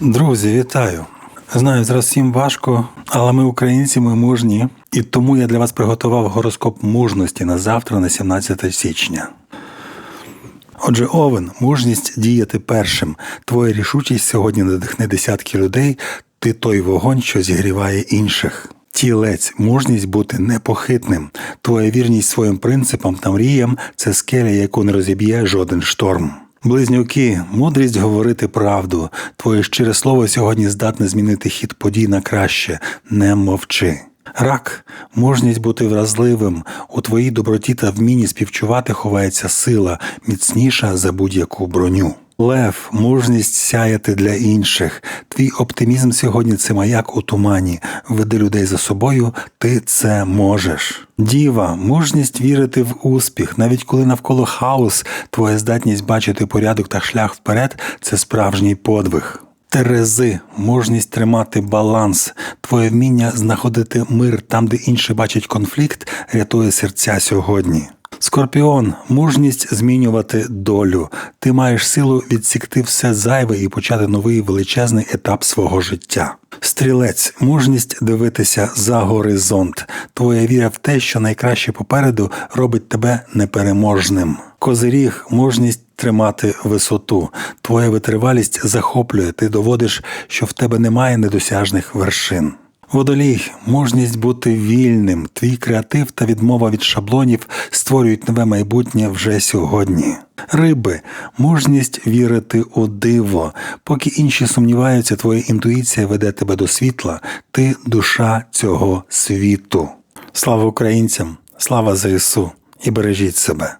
Друзі, вітаю! Знаю, зараз всім важко, але ми українці, ми мужні, і тому я для вас приготував гороскоп мужності на завтра, на 17 січня. Отже, Овен, мужність діяти першим. Твоя рішучість сьогодні надихне десятки людей. Ти той вогонь, що зігріває інших. Тілець, мужність бути непохитним. Твоя вірність своїм принципам та мріям це скеля, яку не розіб'є жоден шторм. Близнюки, мудрість говорити правду. Твоє щире слово сьогодні здатне змінити хід подій на краще. Не мовчи. Рак, можність бути вразливим. У твоїй доброті та вмінні співчувати ховається сила, міцніша за будь-яку броню. Лев, мужність сяяти для інших. Твій оптимізм сьогодні це маяк у тумані. Веди людей за собою, ти це можеш. Діва, мужність вірити в успіх, навіть коли навколо хаос, твоя здатність бачити порядок та шлях вперед це справжній подвиг. Терези, мужність тримати баланс, твоє вміння знаходити мир там, де інші бачать конфлікт, рятує серця сьогодні. Скорпіон, мужність змінювати долю. Ти маєш силу відсікти все зайве і почати новий величезний етап свого життя. Стрілець, мужність дивитися за горизонт. Твоя віра в те, що найкраще попереду, робить тебе непереможним. Козиріг, мужність тримати висоту. Твоя витривалість захоплює. Ти доводиш, що в тебе немає недосяжних вершин. Водолій, мужність бути вільним, твій креатив та відмова від шаблонів створюють нове майбутнє вже сьогодні. Риби, мужність вірити у диво. Поки інші сумніваються, твоя інтуїція веде тебе до світла, ти душа цього світу. Слава українцям, слава ЗСУ і бережіть себе.